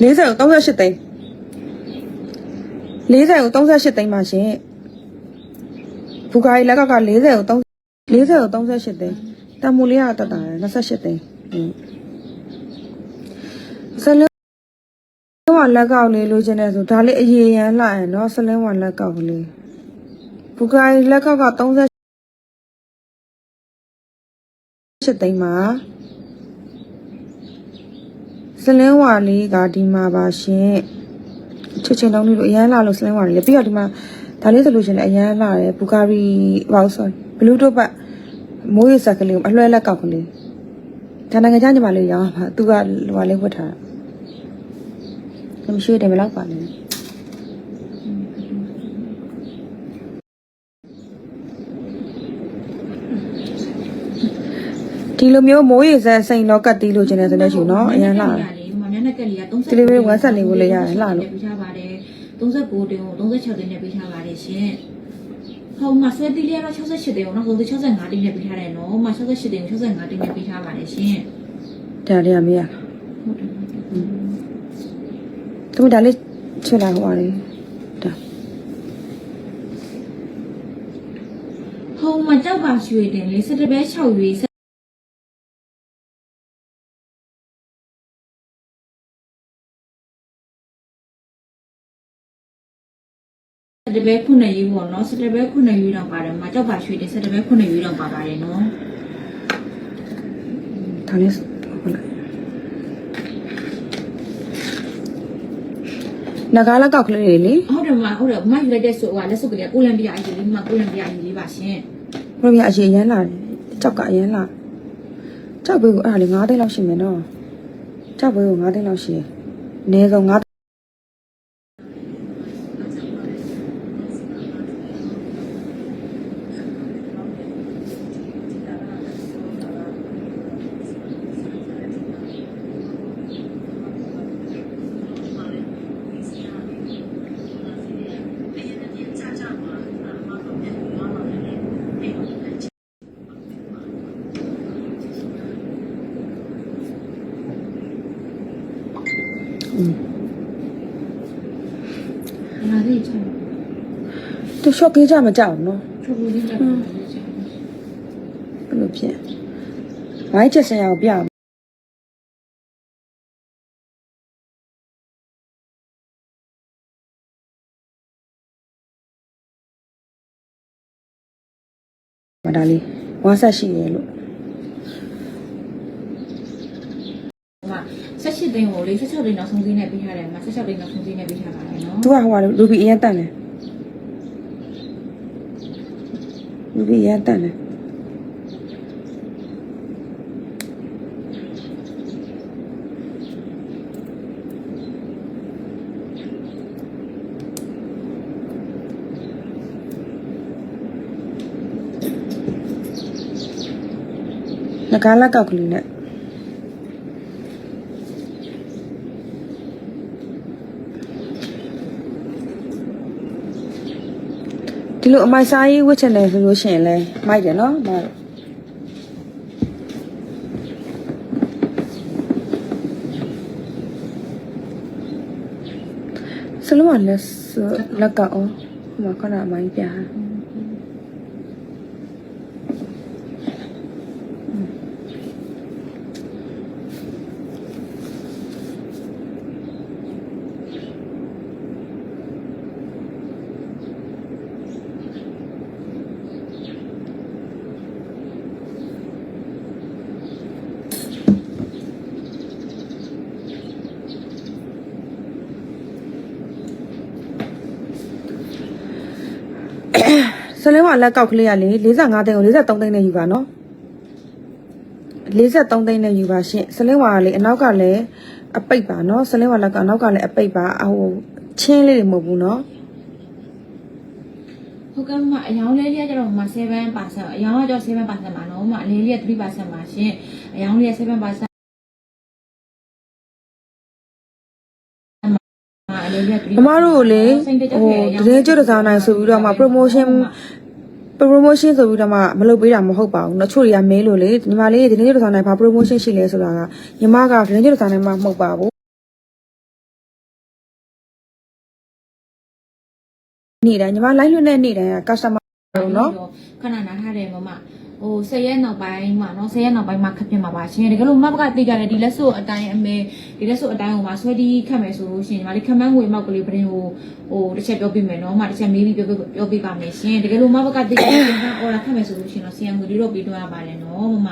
40ကို38သိန်း40ကို38သိန်းပါရှင်ဘူဂါရီလက်ကက40ကို3 40ကို38သိန်းတန်မိုလေးကတက်တာတယ်28သိန်းဟုတ်ဆလင်းဝါလက်ကောက်လေးလိုချင်တယ်ဆိုဒါလေးအရေရန်လှရယ်နော်ဆလင်းဝါလက်ကောက်လေးဘူဂါရီလက်ကောက်က38သိန်းပါ ဆလင်းဝါလေးကဒီမှာပါရှင်ချစ်ချင်းတောင်းလေးလိုအရန်လှလို့ဆလင်းဝါလေးလေပြီးတော့ဒီမှာဒါလေးဆိုလို့ရှရင်လည်းအရန်လှတယ်ဘူဂါရီဘာလို့ဆိုဘလူးတို့ပတ်မိုးရဆက်ကလေးကိုအလွှဲလက်ကောက်ကလေးဒါနိုင်ငံခြားညီမလေးရောင်းပါသူကဟိုလေးဝတ်ထားတာမရှိတယ်မလောက်ပါနဲ့ဒီလိုမျိုးမိုးရေဆက်စိန်တော့ကတ်တီးလို့ခြင်းနဲ့ဆိုလို့ရှိရင်နော်အရန်လှတယ် မမျက်နှာကက်လေးက30ဒီလိုမျိုးဝက်ဆက်နေဖို့လည်းရတယ်လှလို့ပေးထားပါတယ်39တင်းကို36တင်းနဲ့ပေးထားပါတယ်ရှင်ဟောမှာဆက်တီးလေးကတော့68တင်းကိုနောက်ဆုံး65တင်းနဲ့ပေးထားတယ်နော်မှာ68တင်းကို65တင်းနဲ့ပေးထားပါတယ်ရှင်ဒါလေးကမေးရဟုတ်တယ်သူဒါလေးချွတ်လိုက်ဟိုပါလေဒါဟောမှာကြောက်ပါရွှေတင်လေး17ပဲ6ရွေး 17ပဲခုနှစ်ရွေးပေါ့နော်17ပဲခုနှစ်ရွေးတော့ပါတယ်မှာကြောက်ပါရွှေတင်17ပဲခုနှစ်ရွေးတော့ပါပါတယ်နော်ဒါလေးဟုတ်လားနဂါလက်ကောက်ကလေးတွေလေဟုတ်တယ်မဟုတ်တယ်မယူလိုက်တဲ့ဆိုကလက်စုပ်ကလေးကိုလံပြာအကြီးလေးမကိုလံပြာအကြီးလေးပါရှင်ဘုရားအရင်ရမ်းလာတယ်ကြောက်ကအရင်လာကြောက်ဘေးကိုအဲ့ဒါလေး9သိန်းလောက်ရှိမယ်နော်ကြောက်ဘေးကို9သိန်းလောက်ရှိရယ်အနည်းဆုံး9อืม နာလေးချော သူရှော့ကေးကြမကြောက်ဘူးနော်ချိုးလေးချောဘယ်လိုဖြစ်ဝိုင်းချက်စင်ရအောင်ပြအောင်မဒါလေးဝါဆက်ရှိရလို့မ16တင်းကိုလေး16တင်းနောက်ဆုံးစည်းနဲ့ပေးထားတယ်မ16တင်းနောက်ဆုံးစည်းနဲ့ပေးထားပါတယ်နော်သူကဟိုကလူဘီအရင်တန်တယ် လူဘီအရင်တန်တယ်ငကားလက်ကောက်ကလေးနဲ့ ဒီလိုအမိုက်စားရေးဝတ်ချင်တယ်ဆိုလို့ရှိရင်လဲမိုက်တယ်နော်မတို့စလုံးကလက်စလက်ကအောင်ဟိုမှာခဏအမိုင်းပြား စလုံးကလက်ကောက်ကလေးကလေ45သိန်းကို43သိန်းနဲ့ယူပါနော်43သိန်းနဲ့ယူပါရှင်စလင်းဝါကလေအနောက်ကလည်းအပိတ်ပါနော်စလင်းဝါလက်ကအနောက်ကလည်းအပိတ်ပါအဟိုချင်းလေးတွေမဟုတ်ဘူးနော်ဟုတ်ကဲ့မအယောင်လေးလေးကကျတော့မ7%အယောင်ကကျတော့7%ပါနော်မအလေးလေးက3%ပါရှင်အယောင်လေးက7% မမတို့ကိုလေဟိုတရင်ကျွတ်တစားနိုင်ဆိုပြီးတော့မှ promotion promotion ဆိုပြီးတော့မှမလုပ်ပေးတာမဟုတ်ပါဘူး။တချို့တွေကမဲလို့လေညီမလေးဒီနေ့တို့ဆောင်နိုင်ဘာ promotion ရှိလဲဆိုတာကညီမကဒီနေ့တို့ဆောင်နိုင်မှမဟုတ်ပါဘူး။နေ့တိုင်းညီမ line လွှင့်တဲ့နေ့တိုင်းက customer နော်ခဏနားထားတယ်မမ ဟို၁၀ရက်နောက်ပိုင်းမှာနော်၁၀ရက်နောက်ပိုင်းမှာခက်ဖြစ်မှာပါရှင်တကယ်လို့ map ကတိကြတယ်ဒီလက်စုပ်အတိုင်းအမဲဒီလက်စုပ်အတိုင်းဟိုမှာဆွဲတီးခတ်မယ်ဆိုလို့ရှင်ဒီမှာလေခမန်းငွေမောက်ကလေးပရင်ဟိုဟိုတစ်ချက်ပြောပြမယ်နော်ဟိုမှာတစ်ချက်မေးပြီးပြောပြောပြပါမယ်ရှင်တကယ်လို့ map ကတိကြတယ်ကအော်လာခတ်မယ်ဆိုလို့ရှင်တော့ဆီယံငွေလေးတော့ပေးတော့ရပါတယ်နော်မမ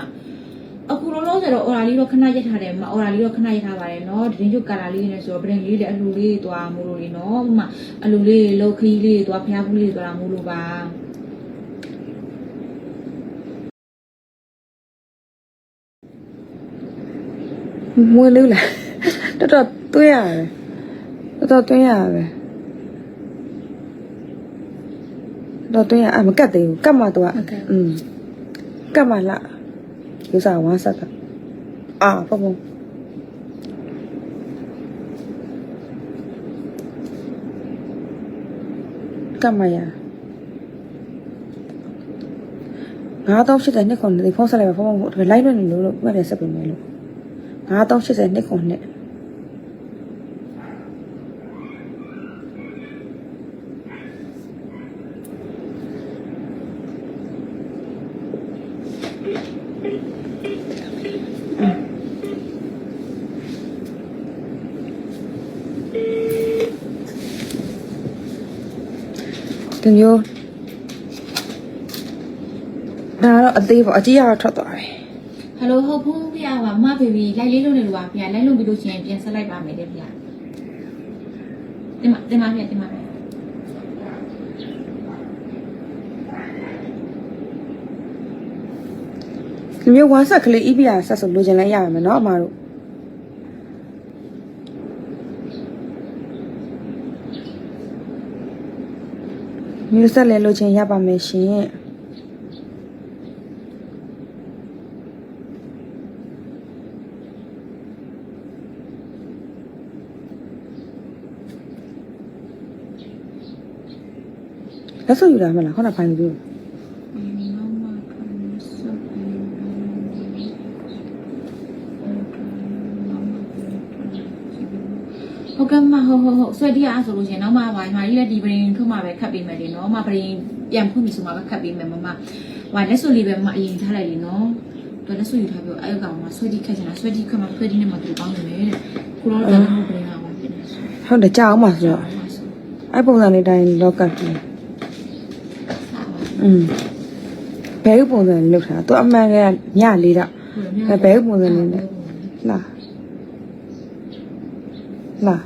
အခုလုံးလုံးဆိုတော့ order လေးတော့ခဏရက်ထားတယ်မ order လေးတော့ခဏရက်ထားပါတယ်နော်ဒရင်ကျုပ်ကာလာလေးနဲ့ဆိုတော့ပရင်လေးလည်းအလူလေးတွေသွားမို့လို့လေနော်ဥမာအလူလေးလောက်ခီးလေးတွေသွားဖျားဘူးလေးတွေသွားမို့လို့ပါ မွေးလို့လားတော်တော်သွေးရတယ်တော်တော်သွေးရတယ်တော်သွေးရအမကတ်သေးဘူးကတ်မှတော့อืมကတ်မှလာယူစားဝါဆက်တာအာဖဖုံကတ်မှရငါတော့ဖြစ်တဲ့နှစ်ခုနေဖုန်းဆက်လိုက်ပါဖုန်းဖုန်းဒီလိုက်လွတ်နေလို့လို့ပြန်ဆက်ပေးမယ်လို့ 9380နှစ်ခုနှစ်ဒီမျိုးဒါတော့အသေးပေါ့အကြီးကတော့ထွက်သွားတယ်ဟယ် လိုဟုတ်ဖုန်းပြပါမဖေဘီလိုက်လေးလုံးနေလို့ပါဗျာလိုက်လုံးပြီးလို့ရှိရင်ပြန်ဆက်လိုက်ပါမယ်တဲ့ဗျာတင်မတင်မဗျာတင်မဗျာ ဒီမျိုးဝါဆက်ကလေး EPR ဆက်ဆိုလိုချင်လဲရရမယ်เนาะအမတို့မျိုးဆက်လဲလိုချင်ရပါမယ်ရှင် လက်စုပ်ယူတာမလားခုနကဖိုင်ပြီးဟုတ်ကဲ့မဟုတ်ဟုတ်ဟုတ်ဆွဲတီးအားဆိုလို့ရှိရင်နောက်မှပါညီမကြီးလည်းဒီပရင်ထုတ်မှပဲခတ်ပေးမယ်လေနော်မပရင်ပြန်ဖွင့်ပြီဆိုမှပဲခတ်ပေးမယ်မမဟိုလက်စွပ်လေးပဲမအရင်ထားလိုက်လေနော်တော်လက်စွပ်ယူထားပြီးအဲ့ကောင်မှဆွဲတီးခတ်ချင်တာဆွဲတီးခတ်မှဆွဲတီးနဲ့မှသူကောင်းနေတယ်တဲ့ခုတော့တော့ပရင်ကပါဖြစ်နေဆိုဟုတ်တယ်ကြောက်အောင်ပါဆိုတော့အဲ့ပုံစံလေးတိုင်းလောကတ်တယ် อืมဘယ်ပုံစံလောက်တာသူအမှန်ကညလေးတော့လာလာ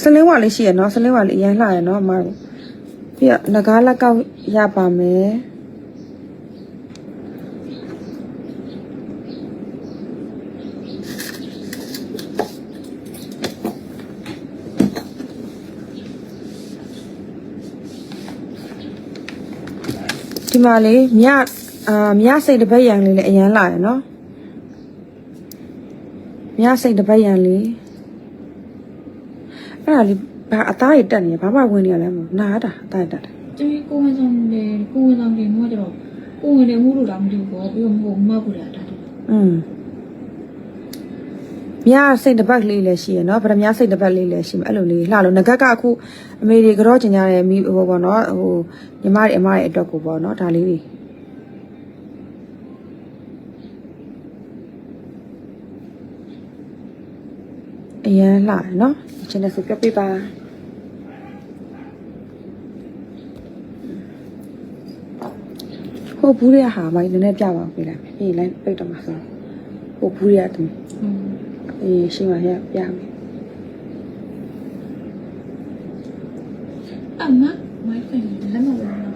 စလင်းဝါလေးရှိရနော်စလင်းဝါလေးအရင်လှရနော်အမတို့ပြီးတော့ငကားလက်ကောက်ရပါမယ်ဒီ မှာလေးမြအာမြစိတ်တစ်ပတ်ရံလေးလည်းအရင်လှရနော်မြစိတ်တစ်ပတ်ရံလေးအဲ့ဒါလေးဘာအသားရတက်နေဘာမှဝင်နေရလဲမဟုတ်နားတာအသားရတက်တယ်ကျမကိုဝင်ဆောင်တယ်ကိုဝင်ဆောင်တယ်ငါကျတော့ကိုဝင်တယ်မှုလို့တော့မသိဘူးပေါ့ပြီးတော့မဟုတ်မဟုတ်ဘူးလားတာတယ်อืม မြစိတ်တစ်ပတ်လေးလည်းရှိရနော်ဗရမစိတ်တစ်ပတ်လေးလည်းရှိမယ်အဲ့လိုလေးလှလို့ငကက်ကအခုအမေတွေကြောကျင်ကြတဲ့မိဟိုပေါ့နော်ဟိုညီမတွေအမတွေအတွက်ကိုပေါ့နော်ဒါလေးတွေအရန်လှတယ်နော်ချင်တဲ့ဆိုပြပြပါဟိုဘူးရဟာမိုင်းနည်းနည်းပြပါဦးပြလိုက်ပြီလိုက်ပိတ်တော့မှာဆိုဟိုဘူးရတူอืม အေးရှိပါရဲ့ပြမယ်အမမိုက်ဖင်လည်းမဝင်တော့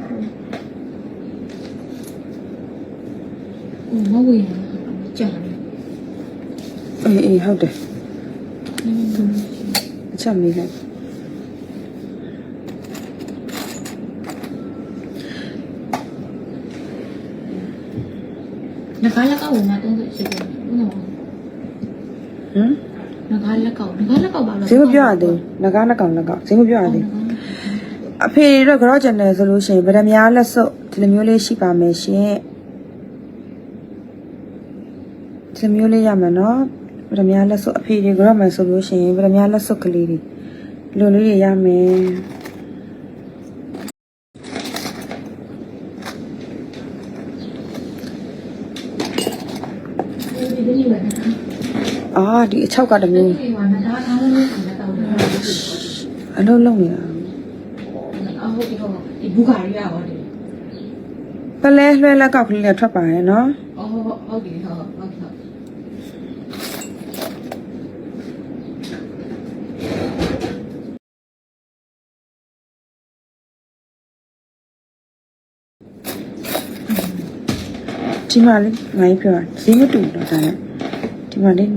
ဘူးမဝင်ရကြာတယ်အေးအေးဟုတ်တယ်နည်းနည်းအချက်မေးလိုက်ငကားလက်ကောက်ဝင်มา30ရှိတယ်ဘယ်လို ဟမ် ငကားလက်ကောက်ငကားလက်ကောက်ပါလို့ဈေးမပြောရသေးဘူးငကားနှစ်ကောင်နှစ်ကောင်ဈေးမပြောရသေးဘူးအဖေတွေတော့ကြောကျန်တယ်ဆိုလို့ရှိရင်ဗရမများလက်စုပ်ဒီလိုမျိုးလေးရှိပါမယ်ရှင်ဒီလိုမျိုးလေးရမယ်နော်ဗရမများလက်စုပ်အဖေတွေကြောမယ်ဆိုလို့ရှိရင်ဗရမများလက်စုပ်ကလေးတွေလိုလေးတွေရမယ် ဒီဒီလေးပဲနော် အာ ဒီအချောက်ကတစ်မျိုးဒီမှာနားထားလို့နေတာတော့တယ်အလုံးလုံးနေတာအဟုတ်ဒီဟောဒီဘူဂါရီယာဟောဒီပလဲလွှဲလက်ကောက်ကလေးနဲ့ထွက်ပါရဲ့နော်အော်ဟုတ်ပြီဟုတ်ဟုတ်ဟုတ်ဒီမှာလေးငါကြီးပြောတာဈေးမတူတော့ဒါနဲ့ဒီမှာလေး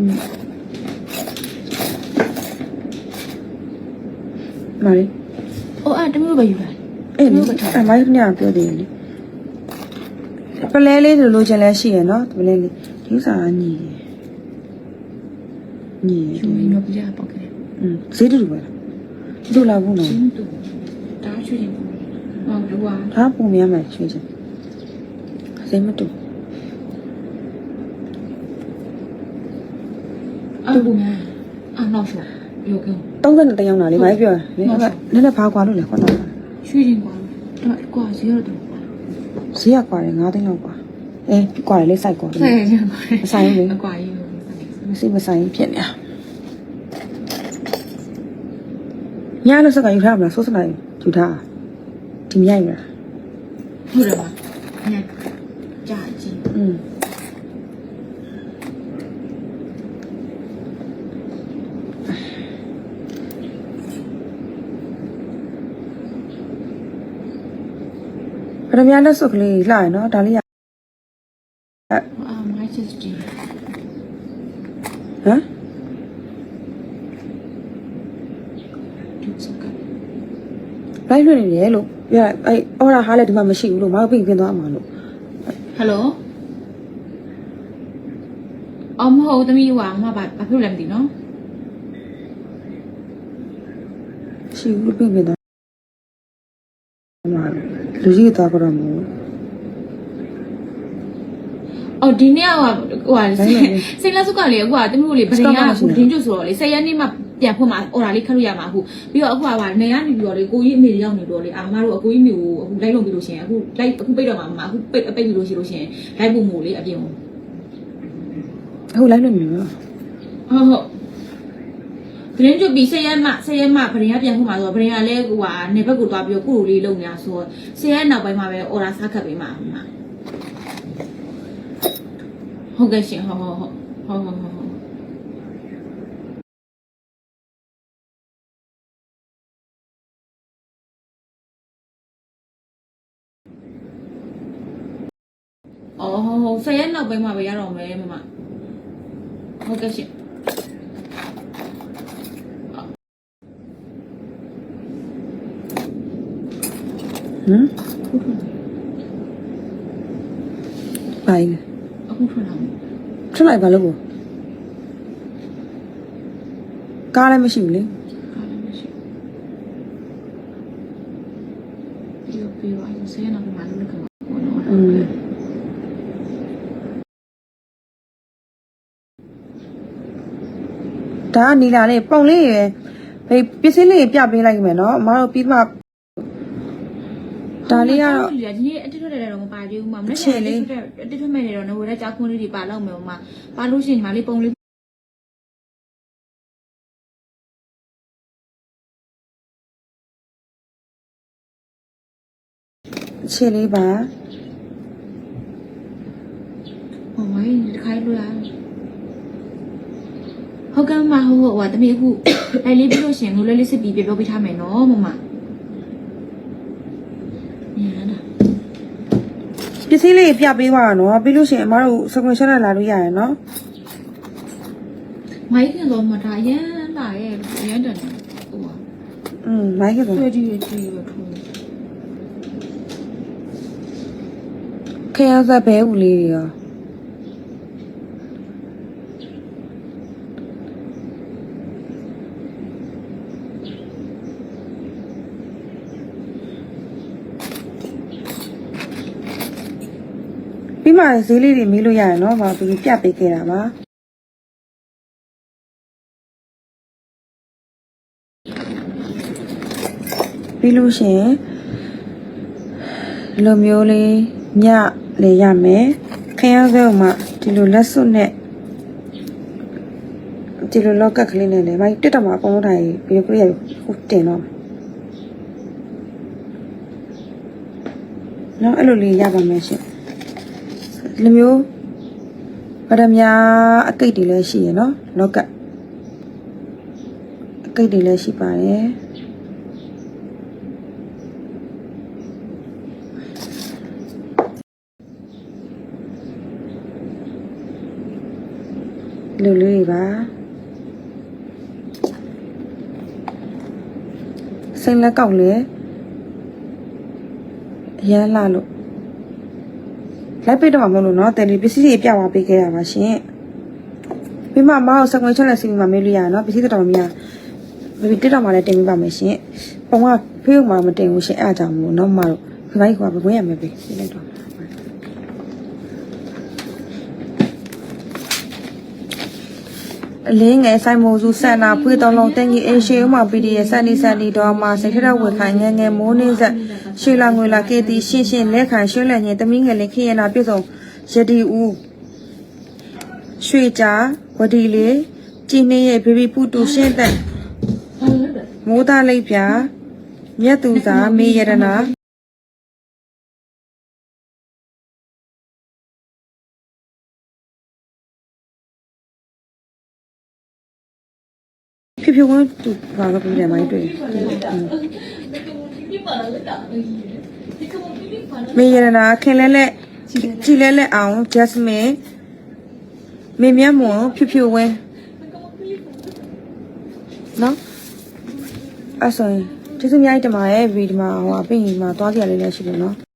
မာလေးအော်အဲ့တမျိုးပဲယူလာအဲ့ဒီအမိုင်းကပြောသေးတယ်လေပလဲလေးလိုလိုချင်လဲရှိရနော်ပလဲလေးဒီဥစားညီညီယူရင်းတော့ပြရပေါက်ခဲ့อืมဈေးတူတူပဲလားတူလာဘူးနော်ရှင်းတူတားချွေးရင်ဟောဒီကွာဒါပုံများမယ်ရွှေချင်ဈေးမတူအဲ့ဘူများအာနောက်ရှောယောကင်း 30နဲ့တယောက်နာလေးဘာပြောလဲနည်းနည်းနည်းဘာကွာလို့လဲခွန်းတော့ရွှေရင်ကွာတော့ကွာစီရတော့ဈေးကကွာတယ်9သိန်းလောက်ကွာအဲကွာတယ်လေးစိုက်ကွာဆယ်ရပါမဆိုင်ဘူးအကွာကြီးမစိမဆိုင်ဖြစ်နေတာညလို့စကယူထားမလားစိုးစလိုက်ယူထားဒီမြိုက်မလားဟုတ်တယ်ပါညကြာကြီး อืม ပရမယာလက်စုပ်ကလေးလှရနော်ဒါလေးရအာမိုက်ချစ်တီဟမ်ဒီစကလိုက်လွှင့်နေတယ်လို့ပြအဲ့အော်ရာဟာလည်းဒီမှာမရှိဘူးလို့မဟုတ်ပြင်ပြင်သွားမှာလို့ဟယ်လိုအမဟုတ်သမီးဟွာမဘာဘာဖြစ်လဲမသိနော်ရှိဘူးလို့ပြင်ပြင်သွားမှာလို့ လူကြီးသွားကြတော့မလို့အော်ဒီနေ့ဟွာဟွာစိတ်လက်စုပ်ကလေဟွာသမီးတို့လေဗရင်ကဒင်းကျွဆိုတော့လေ10ရက်နေ့မှပြန်ဖွင့်မှာအော်ဒါလေးခတ်လို့ရမှာအခုပြီးတော့အခုဟွာနေရနေပြီးတော့လေကိုကြီးအမေရောက်နေတော့လေအာမတို့အကိုကြီးမျိုးကိုအခုလိုက်လုံးပြီးလို့ရှိရင်အခုလိုက်အခုပိတ်တော့မှာမအခုပိတ်ပိတ်ပြီးလို့ရှိလို့ရှိရင်လိုက်ဖို့မို့လေအပြင်ကိုအခုလိုက်လွှင့်နေပြီနော်ဟုတ်ဟုတ် ဗရင်ကျွပြီး10ရက်မှ10ရက်မှဗရင်ကပြန်ဖွင့်မှာဆိုတော့ဗရင်ကလည်းဟိုဟာနေဘက်ကိုသွားပြီးတော့ကုလိုလေးလုံနေတာဆိုတော့10ရက်နောက်ပိုင်းမှာပဲအော်ဒါစားခတ်ပေးမှာဟုတ်ကဲ့ရှင်ဟုတ်ဟုတ်ဟုတ်ဟုတ်ဟုတ်ဟုတ်အော်ဟုတ်ဟုတ်ဆယ်ရက်နောက်ပိုင်းမှာပဲရတော့မယ်မမဟုတ်ကဲ့ရှင် ဟမ်ဘိုင်းအခုထွက်လာမယ်ထွက်လိုက်ပါလို့ကိုကားလည်းမရှိဘူးလေကားလည်းမရှိဘူးပြီးတော့ပြီးတော့ဆယ်ရက်နောက်ပိုင်းမှာလည်းလက်ခံပါဘောနော်อืมဒါကနီလာလေးပုံလေးရယ်ဘယ်ပစ္စည်းလေးပြပေးလိုက်မယ်နော်အမတို့ပြီးမှ ဒါလေးကတော့ဒီနေ့အတစ်ထွက်တယ်တော့မပါသေးဘူးမမနေ့ကအတစ်ထွက်မဲ့နေတော့နော်ဝယ်တဲ့ကြောက်ခွန်းလေးတွေပါလောက်မယ်မပါလို့ရှိရင်ညီမလေးပုံလေးအခြေလေးပါဟောဝိုင်းဒီခိုင်းလို့ရဟုတ်ကဲ့မဟုတ်ဟုတ်ဟိုတမီးအခုလိုက်လေးပြီးလို့ရှိရင်ငိုလေးလေးစစ်ပြီးပြောပေးထားမယ်နော်မမညာတာ ပစ္စည်းလေးပြပေးပါနော်ပြီးလို့ရှိရင်အမတို့စကွန်ရှက်နဲ့လာလို့ရရယ်နော်မိုင်းခင်တော့မထားရမ်းလာရဲ့ရမ်းတယ်ဟိုပါอืมမိုင်းကဆိုတွေ့ကြည့်ကြည့်ရထိုးခရဆက်ဘဲဦးလေးတွေရော မှဈေးလေးတွေမေးလို့ရရယ်နော်ဗာပြီးပြပေးခဲ့တာပါပြီးလို့ရှိရင်ဒီလိုမျိုးလေးညလေရမယ်ခရမ်းစဲဥမှာဒီလိုလက်စွပ်နဲ့ဒီလိုလောက်ကက်ကလေးနဲ့လေမိုက်တက်တော့မှာအကုန်လုံးထိုင်ပြီးတော့ကလေးရဟိုတင်တော့နော်အဲ့လိုလေးရပါမယ်ရှင် ဒီလိုမျိုးဗရမ ्या အကိတ်တွေလည်းရှိရနော်လောက်ကက်အကိတ်တွေလည်းရှိပါတယ်လူလူတွေပါစိတ်လက်ကောက်လေအရမ်းလာလို့ လိုက်ပိတ်တော့မှာမဟုတ်လို့နော်တယ်လီပစ္စည်းတွေပြသွားပေးခဲ့ရပါရှင်ပြီးမှမောက်စကွန်ချက်လက်စီပြီးမှမေးလို့ရနော်ပစ္စည်းတော်တော်များဘယ်တက်တော့မှလည်းတင်ပေးပါမယ်ရှင်ပုံကဖေးဥမှာမတင်ဘူးရှင်အဲ့အကြောင်းမို့နော်မတို့ခလိုက်ကွာဘယ်ရမယ်ပဲပြလိုက်တော့အလင်းငယ်ဆိုင်မိုးစုဆန္နာဖွေးတော်လုံးတင်ကြီးအင်းရှိဥမှာပီဒီရဲ့စန်နီစန်နီတော်မှာစိတ်ထရဝေခိုင်ငယ်ငယ်မိုးနေဆက် ရွှေလာငွေလာကေတီရှင်းရှင်းလက်ခံရွှဲလက်ညင်တမီးငယ်လေးခေရနာပြည့်စုံယတိဦးရွှေကြာဝဒီလေးကြည်နေရဲ့ဘေဘီပူတူရှင်းတဲ့မိုးသားလိပ်ပြမြတ်သူစာမေယရနာဖြူဖြူဝန်းသူဘာလို့ပြတယ်မိုင်းတွေ့ မေရနာခင်လဲလဲကြည်လဲလဲအောင် Jasmine မေမြတ်မွန်ဖြူဖြူဝင်းနော်အဲ့ဆိုရင်ကျေးဇူးအများကြီးတင်ပါတယ်ဗီဒီမှာဟိုအပြင်မှာသွားကြရလေးလည်းရှိတယ်နော်